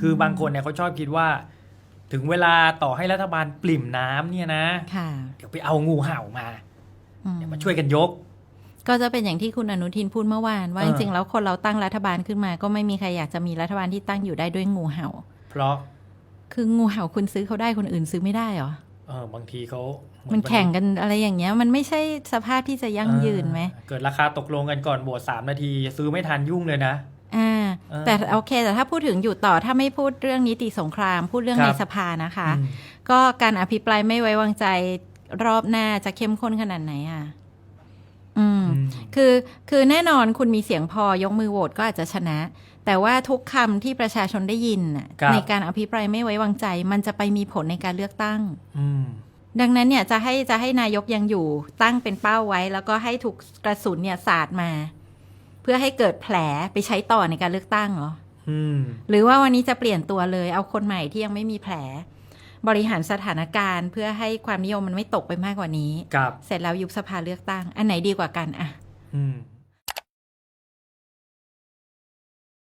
คือบางคนเนี่ยเขาชอบคิดว่า ถึงเวลาต่อให้รัฐบาลปริ่มน้ำเนี่ยนะ ค่ะ เดี๋ยวไปเอางูเห่ามาอืมเดี๋ยวมาช่วยกันยก ก็จะเป็นอย่างที่คุณอนุทินพูดเมื่อวาน ว่าเอจอริงๆแล้วคนเราตั้งรัฐบาลขึ้นมา ก็ไม่มีใครอยากจะมีรัฐบาลที่ตั้งอยู่ได้ด้วยงูเห่า เพราะคืองูเห่าคุณซื้อเขาได้คนอื่นซื้อไม่ได้เหรอเออบางทีเขาเหมันแข่งกันอะไรอย่างเงี้ย มันไม่ใช่สภาพที่จะยั่งยืนไหมเออเกิดราคาตกลงกันก่อนโหวตสามนาที ซื้อไม่ทันยุ่งเลยนะอ่าเออ แต่โอเคแต่ถ้าพูดถึงอยู่ต่อถ้าไม่พูดเรื่องนิติสงคราม พูดเรื่องครับในสภานะคะอืมก็การอภิปรายไม่ไว้วางใจรอบหน้าจะเข้มข้นขนาดไหนอะอืมอืมคือคือแน่นอนคุณมีเสียงพอยกมือโหวตก็อาจจะชนะ แต่ว่าทุกคำที่ประชาชนได้ยินน่ะครับในการอภิปรายไม่ไว้วางใจ มันจะไปมีผลในการเลือกตั้งอืมดังนั้นเนี่ยจะให้จะให้นายกยังอยู่ตั้งเป็นเป้าไว้ แล้วก็ให้ถูกกระสุนเนี่ยสาดมา เพื่อให้เกิดแผลไปใช้ต่อในการเลือกตั้งเหรออืมหรือว่าวันนี้จะเปลี่ยนตัวเลยเอาคนใหม่ที่ยังไม่มีแผล บริหารสถานการณ์ เพื่อให้ความนิยมมันไม่ตกไปมากกว่านี้กับเสร็จแล้วยุบสภาเลือกตั้ง อันไหนดีกว่ากันอะอืม